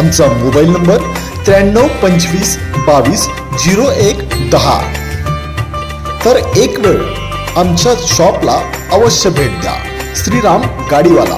आमचा mobile number त्र्याण्णव पंचवीस बावीस झिरो एक दहा. तर एक वेळ आमच्या शॉपला अवश्य भेट द्या. श्रीराम गाडीवाला.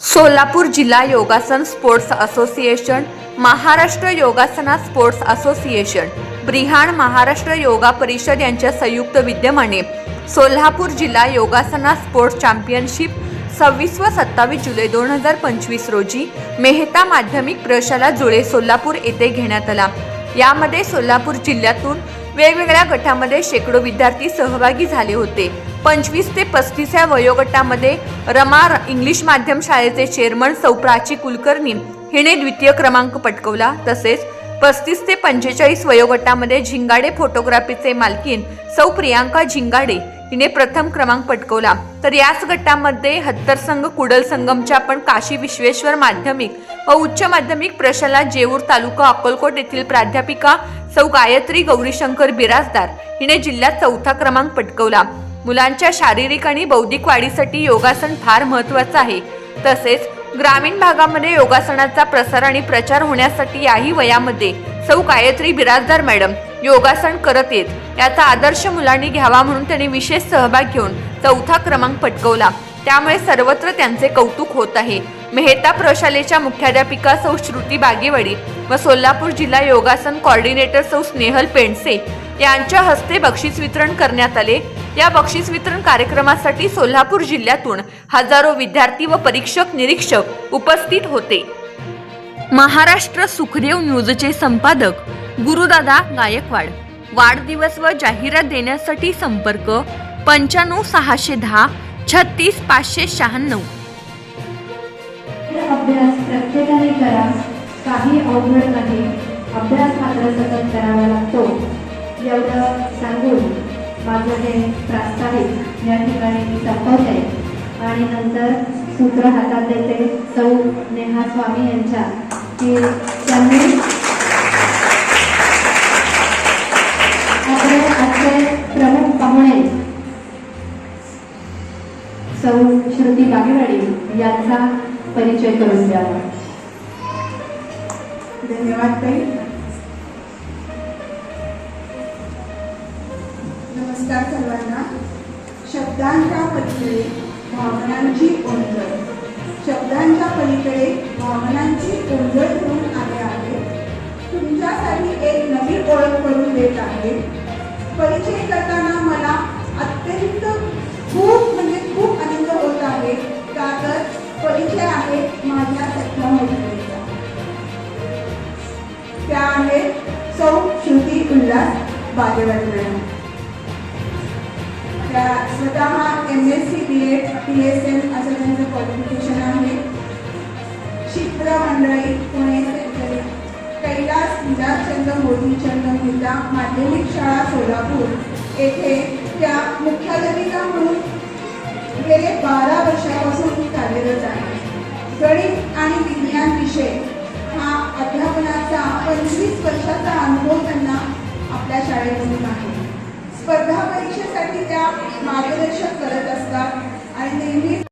सोलापूर जिल्हा Yogasana sports association Maharashtra Yogasana sports association. Brihan Maharashtra yoga Parishad यांच्या संयुक्त विद्यमाने सोलापूर जिल्हा योगासना स्पोर्ट्स चॅम्पियनशिप सव्वीस व सत्तावीस जुलै दोन हजार पंचवीस रोजी मेहता माध्यमिक प्रशाला जुळे सोलापूर येथे घेण्यात आला. यामध्ये सोलापूर जिल्ह्यातून वेगवेगळ्या गटामध्ये शेकडो विद्यार्थी सहभागी झाले होते. पंचवीस ते पस्तीस या वयोगटामध्ये रमा इंग्लिश माध्यम शाळेचे चेअरमन सौप्राची कुलकर्णी हिने द्वितीय क्रमांक पटकवला. तसेच पस्तीस ते पंचेचाळीस वयोगटामध्ये झिंगाडे फोटोग्राफीचे मालकीन सौ प्रियांका झिंगाडे हिने प्रथम क्रमांक पटकवला. तर याच गटामध्ये हत्तर संघ कुडल संगमच्या पण काशी विश्वेश्वर माध्यमिक व उच्च माध्यमिक प्रशाला जेऊर तालुका अक्कलकोट येथील प्राध्यापिका सौ गायत्री गौरीशंकर बिराजदार हिने जिल्ह्यात चौथा क्रमांक पटकवला. मुलांच्या शारीरिक आणि बौद्धिक वाढीसाठी योगासन फार महत्वाचं आहे. तसेच ग्रामीण भागामध्ये योगासनाचा प्रसार आणि प्रचार होण्यासाठी याही वयामध्ये सौ गायत्री बिराजदार मॅडम योगासन करत येत. याचा आदर्श मुलांनी घ्यावा म्हणून त्यांनी विशेष सहभाग घेऊन चौथा क्रमांक पटकवला. त्यामुळे सर्वत्र त्यांचे कौतुक होत आहे. मेहता प्रशालेच्या मुख्याध्यापिका सौ श्रुती बागेवाडी व सोलापूर जिल्हा योगासन कॉर्डिनेटर सौ स्नेहल पेंडसे यांच्या हस्ते बक्षीस वितरण करण्यात आले. या बक्षीस वितरण कार्यक्रमासाठी सोलापूर जिल्ह्यातून हजारो विद्यार्थी व परीक्षक निरीक्षक उपस्थित होते. महाराष्ट्र सुखदेव न्यूजचे संपादक गुरुदादा गायकवाड. वाढदिवस व जाहिरात देण्यासाठी संपर्क पंच्याण्णव सहाशे दहा छत्तीस पाचशे शहाण्णव. अभ्यास प्रत्येकाने करा. काही अवघड नाही. अभ्यास मात्र सतत करावा लागतो. एवढं सांगून माझं हे प्रास्ताविक या ठिकाणी मी संपवते आणि नंतर सूत्र हातात देते सौ नेहा स्वामी यांच्या की त्यांनी आपले आजचे प्रमुख पाहुणे सौ श्रुती बागेवाडी यांचा परिचय करून द्यावा. धन्यवाद ताई. नमस्कार सर्वांना. शब्दांच्या पलीकडे भावनांची ओंजळ. शब्दांच्या पलीकडे भावनांची ओंजळ घेऊन आले आहे. तुमच्यासाठी एक नवीन ओळख करून देत आहे. परिचय करताना मला अत्यंत खूप म्हणजे खूप आनंद होत आहे. का तर परिचय आहे माझ्या सख्या मैत्रिणीचा त्या आहेत सौ श्रुती उल्हास बागेवाडी मॅडम त्या स्वतः M S C B Ed P S M असं त्यांचं क्वालिफिकेशन आहे. शिप्रा मंडळी पुणे सेंटरी कैलास विलासचंद्र मोदीचंद्र मुद्दा माध्यमिक शाळा सोलापूर. येथे त्या मुख्याध्यापिका म्हणून गेले बारा वर्षापासून कार्यरत आहे. गणित आणि विज्ञान विषय हा अध्यापनाचा पंचवीस वर्षाचा अनुभव त्यांना स्पर्धा परीक्षेसाठी त्या मार्गदर्शन करत असतात. आणि नेहमी